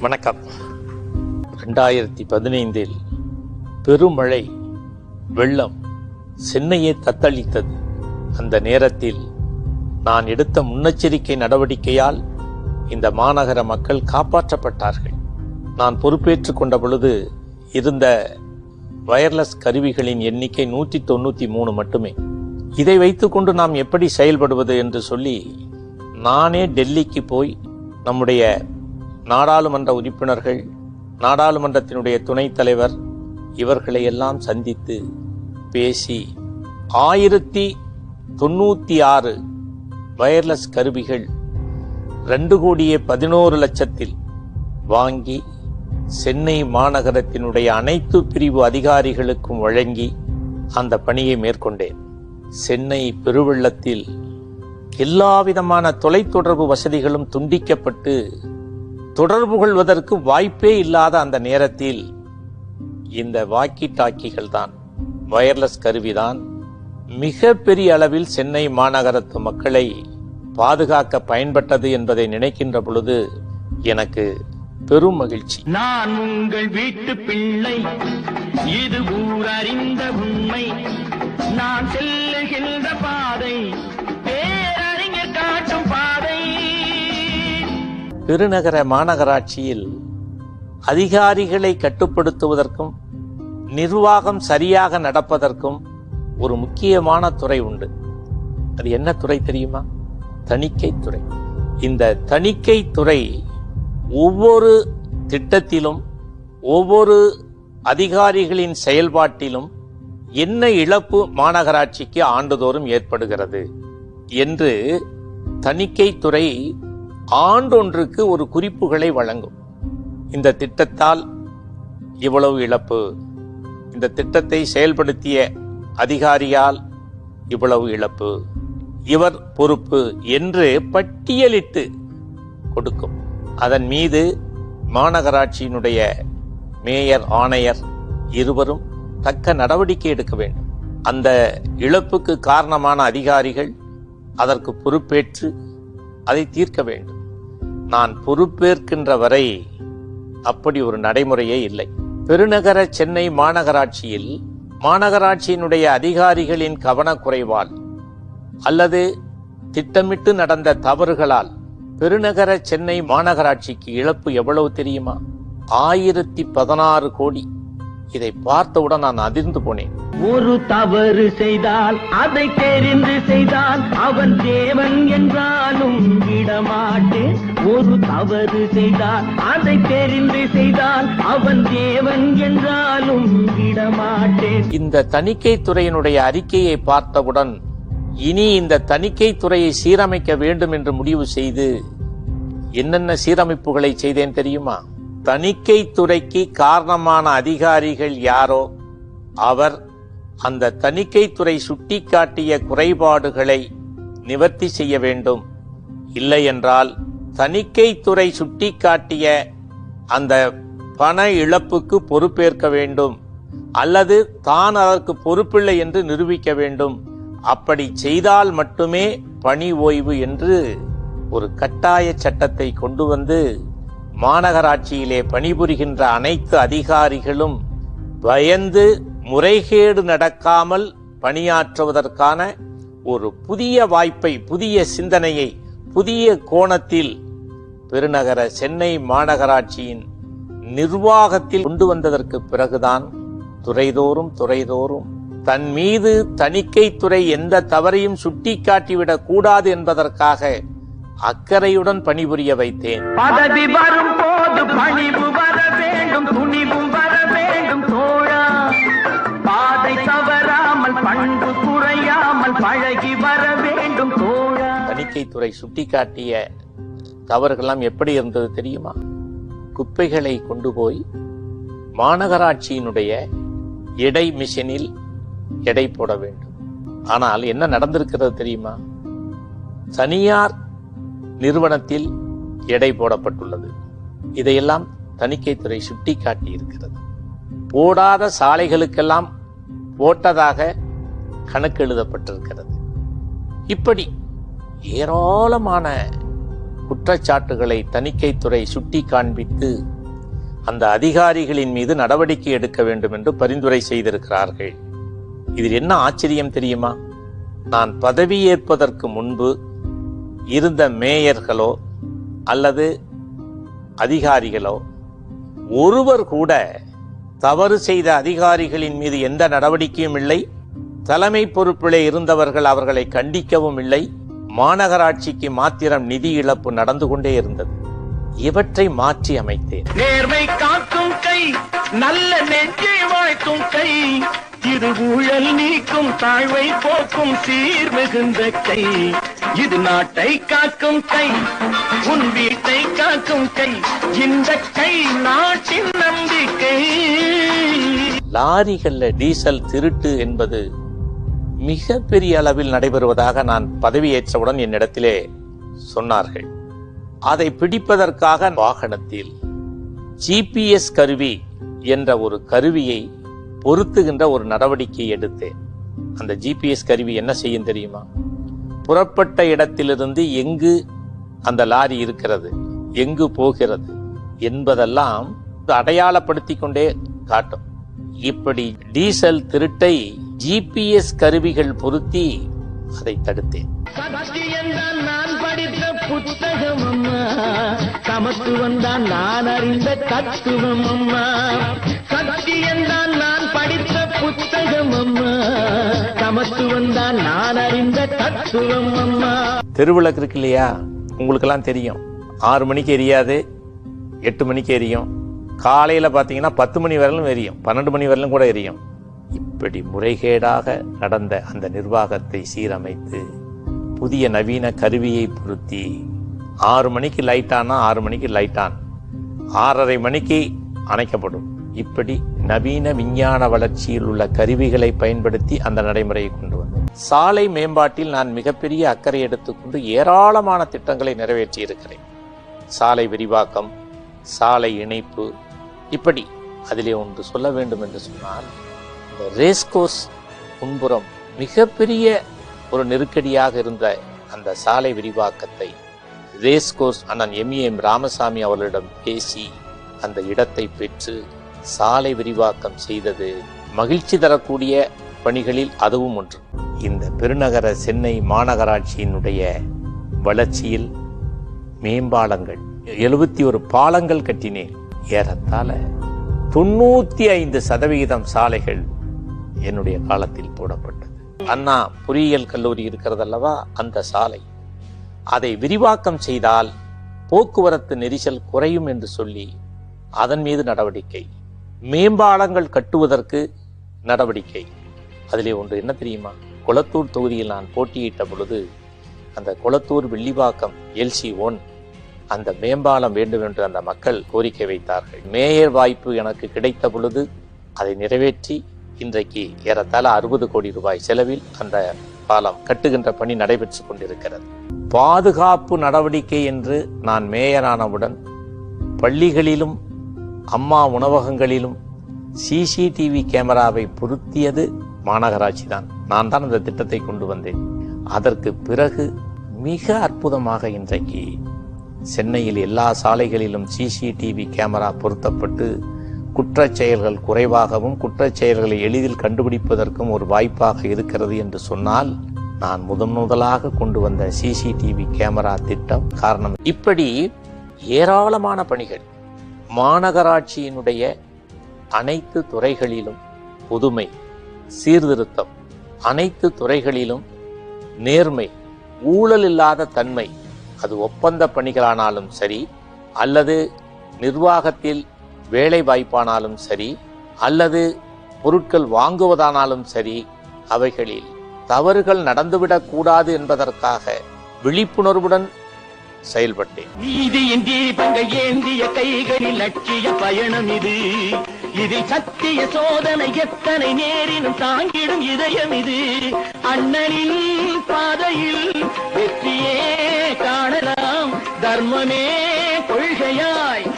வணக்கம். ரெண்டாயிரத்தி பதினைந்தில் பெருமழை வெள்ளம் சென்னையை தத்தளித்தது. அந்த நேரத்தில் நான் எடுத்த முன்னெச்சரிக்கை நடவடிக்கையால் இந்த மாநகர மக்கள் காப்பாற்றப்பட்டார்கள். நான் பொறுப்பேற்றுக் கொண்ட பொழுது இருந்த வயர்லெஸ் கருவிகளின் எண்ணிக்கை நூற்றி தொண்ணூற்றி மூணு மட்டுமே. இதை வைத்துக்கொண்டு நாம் எப்படி செயல்படுவது என்று சொல்லி நானே டெல்லிக்கு போய் நம்முடைய நாடாளுமன்ற உறுப்பினர்கள் நாடாளுமன்றத்தினுடைய துணைத் தலைவர் இவர்களை எல்லாம் சந்தித்து பேசி ஆயிரத்தி தொண்ணூற்றி ஆறு வயர்லெஸ் கருவிகள் ரெண்டு கோடியே பதினோரு லட்சத்தில் வாங்கி சென்னை மாநகரத்தினுடைய அனைத்து பிரிவு அதிகாரிகளுக்கும் வழங்கி அந்த பணியை மேற்கொண்டேன். சென்னை பெருவெள்ளத்தில் எல்லாவிதமான தொலைத்தொடர்பு வசதிகளும் துண்டிக்கப்பட்டு தொடர்பு கொள்வதற்கு வாய்ப்பே இல்லாத அந்த நேரத்தில் இந்த வாக்கி டாக்கிகள் தான் வயர்லெஸ் கருவிதான் மிக பெரிய அளவில் சென்னை மாநகரத்து மக்களை பாதுகாக்க பயன்பட்டது என்பதை நினைக்கின்ற பொழுது எனக்கு பெரும் மகிழ்ச்சி. நான் உங்கள் வீட்டு பிள்ளை இது ஊரறிந்த உண்மை. நான் செல்லுகின்ற பாதை பேரறிஞர் காட்டும் பாதை. பெருநகர மாநகராட்சியில் அதிகாரிகளை கட்டுப்படுத்துவதற்கும் நிர்வாகம் சரியாக நடப்பதற்கும் ஒரு முக்கியமான துறை உண்டு. அது என்ன துறை தெரியுமா? தணிக்கை துறை. இந்த தணிக்கை துறை ஒவ்வொரு திட்டத்திலும் ஒவ்வொரு அதிகாரிகளின் செயல்பாட்டிலும் என்ன இழப்பு மாநகராட்சிக்கு ஆண்டுதோறும் ஏற்படுகிறது என்று தணிக்கை துறை ஆண்டொன்றுக்கு ஒரு குறிப்புகளை வழங்கும். இந்த திட்டத்தால் இவ்வளவு இழப்பு இந்த திட்டத்தை செயல்படுத்திய அதிகாரியால் இவ்வளவு இழப்பு இவர் பொறுப்பு என்று பட்டியலிட்டு கொடுக்கும். அதன் மீது மாநகராட்சியினுடைய மேயர் ஆணையர் இருவரும் தக்க நடவடிக்கை எடுக்க வேண்டும். அந்த இழப்புக்கு காரணமான அதிகாரிகள் அதற்கு பொறுப்பேற்று அதை தீர்க்க வேண்டும். நான் பொறுப்பேற்கின்ற வரை அப்படி ஒரு நடைமுறையே இல்லை. பெருநகர சென்னை மாநகராட்சியில் மாநகராட்சியினுடைய அதிகாரிகளின் கவனக்குறைவால் அல்லது திட்டமிட்டு நடந்த தவறுகளால் பெருநகர சென்னை மாநகராட்சிக்கு இழப்பு எவ்வளவு தெரியுமா? ஆயிரத்தி பதினாறு கோடி. இதை பார்த்தவுடன் நான் அதிர்ந்து போனேன். ஒரு தவறு செய்தால் அதை தெரிந்து செய்தால் அவன் தேவன் என்றாலும் விடமாட்டேன். ஒரு தவறு செய்தால் அதை தெரிந்து செய்தால் அவன் தேவன் என்றாலும் விடமாட்டேன். இந்த தணிக்கை துறையினுடைய அறிக்கையை பார்த்தவுடன் இனி இந்த தணிக்கை துறையை சீரமைக்க வேண்டும் என்று முடிவு செய்து என்னென்ன சீரமைப்புகளை செய்தேன் தெரியுமா? தணிக்கை துறைக்கு காரணமான அதிகாரிகள் யாரோ அவர் அந்த தணிக்கை துறை சுட்டிக்காட்டிய குறைபாடுகளை நிவர்த்தி செய்ய வேண்டும். இல்லை என்றால் தணிக்கை துறை சுட்டிக்காட்டிய அந்த பண இழப்புக்கு பொறுப்பேற்க வேண்டும். அல்லது தான் அதற்கு பொறுப்பில்லை என்று நிரூபிக்க வேண்டும். அப்படி செய்தால் மட்டுமே பணி ஓய்வு என்று ஒரு கட்டாய சட்டத்தை கொண்டு வந்து மாநகராட்சியிலே பணிபுரிகின்ற அனைத்து அதிகாரிகளும் பயந்து முறைகேடு நடக்காமல் பணியாற்றுவதற்கான ஒரு புதிய வாய்ப்பை புதிய சிந்தனையை புதிய கோணத்தில் பெருநகர சென்னை மாநகராட்சியின் நிர்வாகத்தில் கொண்டு வந்ததற்கு பிறகுதான் துறைதோறும் துறைதோறும் தன் மீது தணிக்கை துறை எந்த தவறையும் சுட்டிக்காட்டிவிடக் கூடாது என்பதற்காக அக்கறையுடன் பணிபுரிய வைத்தேன். பதவி வரும் போது பணி தோழா சுட்டிக்காட்டிய தவறுகள்லாம் எப்படி இருந்தது தெரியுமா? குப்பைகளை கொண்டு போய் மாநகராட்சியினுடைய எடை மிஷினில் எடை போட வேண்டும். ஆனால் என்ன நடந்திருக்கிறது தெரியுமா? தனியார் நிறுவனத்தில் எடை போடப்பட்டுள்ளது. இதையெல்லாம் தணிக்கைத்துறை சுட்டிக்காட்டி இருக்கிறது. போடாத சாலைகளுக்கெல்லாம் போட்டதாக கணக்கு எழுதப்பட்டிருக்கிறது இப்படி ஏராளமான குற்றச்சாட்டுகளை தணிக்கைத்துறை சுட்டி காண்பித்து அந்த அதிகாரிகளின் மீது நடவடிக்கை எடுக்க வேண்டும் என்று பரிந்துரை செய்திருக்கிறார்கள். இதில் என்ன ஆச்சரியம் தெரியுமா? நான் பதவியேற்பதற்கு முன்பு இருந்த மேயர்களோ அல்லது அதிகாரிகளோ ஒருவர் கூட தவறு செய்த அதிகாரிகளின் மீது எந்த நடவடிக்கையும் இல்லை தலைமை பொறுப்பிலே இருந்தவர்கள் அவர்களை கண்டிக்கவும் இல்லை மாநகராட்சிக்கு மாத்திரம் நிதி இழப்பு நடந்து கொண்டே இருந்தது. இவற்றை மாற்றி அமைத்தேன். நேர்மை காக்கும் கை நல்ல நெஞ்சை வாழ்த்தும் கை இது ஊழல் நீக்கும் தாழ்வை போக்கும் சீர் மிகுந்த கை. இது நாட்டை காக்கும் கை உன் வீட்டை காக்கும் கை இந்த கை நாட்டின் நம்பிக்கை. லாரிகள்ல டீசல் திருட்டு என்பது மிக பெரிய அளவில் நடைபெறுவதாக நான் பதவியேற்றவுடன் என்னிடத்திலே சொன்னார்கள். அதை பிடிப்பதற்காக வாகனத்தில் ஜிபிஎஸ் கருவி என்ற ஒரு கருவியை பொருத்துகின்ற ஒரு நடவடிக்கை எடுத்தேன். அந்த ஜிபிஎஸ் கருவி என்ன செய்யும் தெரியுமா? புறப்பட்ட இடத்திலிருந்து எங்கு அந்த லாரி இருக்கிறது எங்கு போகிறது என்பதெல்லாம் அடையாளப்படுத்தி கொண்டே காட்டும். இப்படி டீசல் திருட்டை ஜிபிஎஸ் கருவிகள் பொருத்தி அதை தடுத்தேன். புத்தகம் அம்மா. சமத்துவம் தான் நான் அறிந்த தத்துவம் அம்மா. சத்தியந்தான் நான் படித்த புத்தகம் அம்மா. சமத்துவம் தான் நான் அறிந்த தத்துவம் அம்மா. தெருவிளக்கு இருக்கு இல்லையா? உங்களுக்கெல்லாம் தெரியும். ஆறு மணிக்கு எரியாது எட்டு மணிக்கு எரியும். காலையில் பார்த்தீங்கன்னா பத்து மணி வரையிலும் எரியும். பன்னெண்டு மணி வரையிலும் கூட எரியும். இப்படி முறைகேடாக நடந்த அந்த நிர்வாகத்தை சீரமைத்து புதிய நவீன கருவியை பொருத்தி ஆறு மணிக்கு லைட் ஆனால் ஆறு மணிக்கு லைட் ஆன் ஆறரை மணிக்கு அணைக்கப்படும். இப்படி நவீன விஞ்ஞான வளர்ச்சியில் உள்ள கருவிகளை பயன்படுத்தி அந்த நடைமுறையை கொண்டு வந்தோம். சாலை மேம்பாட்டில் நான் மிகப்பெரிய அக்கறை எடுத்துக்கொண்டு ஏராளமான திட்டங்களை நிறைவேற்றி இருக்கிறேன் சாலை விரிவாக்கம் சாலை இணைப்பு இப்படி அதிலே ஒன்று சொல்ல வேண்டும் என்று சொன்னால் இந்த ரேஸ்கோஸ் முன்புறம் மிகப்பெரிய ஒரு நெருக்கடியாக இருந்த அந்த சாலை விரிவாக்கத்தை ரேஸ்கோஸ் அண்ணன் எம்ஏஎம் ராமசாமி அவர்களிடம் பேசி அந்த இடத்தை பெற்று சாலை விரிவாக்கம் செய்தது மகிழ்ச்சி தரக்கூடிய பணிகளில் அதுவும் ஒன்று. இந்த பெருநகர சென்னை மாநகராட்சியினுடைய வளர்ச்சியில் மேம்பாலங்கள் எழுபத்தி ஒரு பாலங்கள் கட்டினேன். ஏறத்தாழ தொண்ணூத்தி ஐந்து சதவிகிதம் சாலைகள் என்னுடைய காலத்தில் போடப்பட்டது. அண்ணா பொறியியல் கல்லூரி இருக்கிறதல்லவா? அந்த சாலை. அதை விரிவாக்கம் செய்தால் போக்குவரத்து நெரிசல் குறையும் என்று சொல்லி அதன் மீது நடவடிக்கை. மேம்பாலங்கள் கட்டுவதற்கு நடவடிக்கை. அதிலே ஒன்று என்ன தெரியுமா? குளத்தூர் தொகுதியில் நான் போட்டியிட்ட பொழுது அந்த குளத்தூர் வெள்ளிவாக்கம் எல்சி ஒன் அந்த மேம்பாலம் வேண்டும் என்று அந்த மக்கள் கோரிக்கை வைத்தார்கள். மேயர் வாய்ப்பு எனக்கு கிடைத்த பொழுது அதை நிறைவேற்றி இன்றைக்கு ஏறத்தாழ அறுபது கோடி ரூபாய் செலவில் அந்த பாலம் கட்டுகின்ற பணி நடைபெற்று கொண்டிருக்கிறது. பாதுகாப்பு நடவடிக்கை என்று நான் மேயரானவுடன் பள்ளிகளிலும் அம்மா உணவகங்களிலும் சிசிடிவி கேமராவை பொருத்தியது மாநகராட்சி தான். நான் தான் அந்த திட்டத்தை கொண்டு வந்தேன். அதற்கு பிறகு மிக அற்புதமாக இன்றைக்கு சென்னையில் எல்லா சாலைகளிலும் சிசிடிவி கேமரா பொருத்தப்பட்டு குற்றச் செயல்கள் குறைவாகவும் குற்றச் செயல்களை எளிதில் கண்டுபிடிப்பதற்கும் ஒரு வாய்ப்பாக இருக்கிறது என்று சொன்னால் நான் முதன் முதலாக கொண்டு வந்த சிசிடிவி கேமரா திட்டம் காரணம். இப்படி ஏராளமான பணிகள் மாநகராட்சியினுடைய அனைத்து துறைகளிலும் புதுமை சீர்திருத்தம் அனைத்து துறைகளிலும் நேர்மை ஊழல் இல்லாத தன்மை அது ஒப்பந்த பணிகளானாலும் சரி அல்லது நிர்வாகத்தில் வேலை வாய்ப்பானாலும் சரி அல்லது பொருட்கள் வாங்குவதானாலும் சரி அவைகளில் தவறுகள் நடந்துவிடக் கூடாது என்பதற்காக விழிப்புணர்வுடன் செயல்பட்டேன். நீதியின் தீபங்கள் ஏந்திய கைகளில் லட்சிய பயணம் இது? இதில் சத்திய சோதனை எத்தனை நேரினும் தாங்கிடும் இதயம் இது? அண்ணனின் பாதையில் வெற்றியே காணலாம் தர்மமே கொள்கையாய்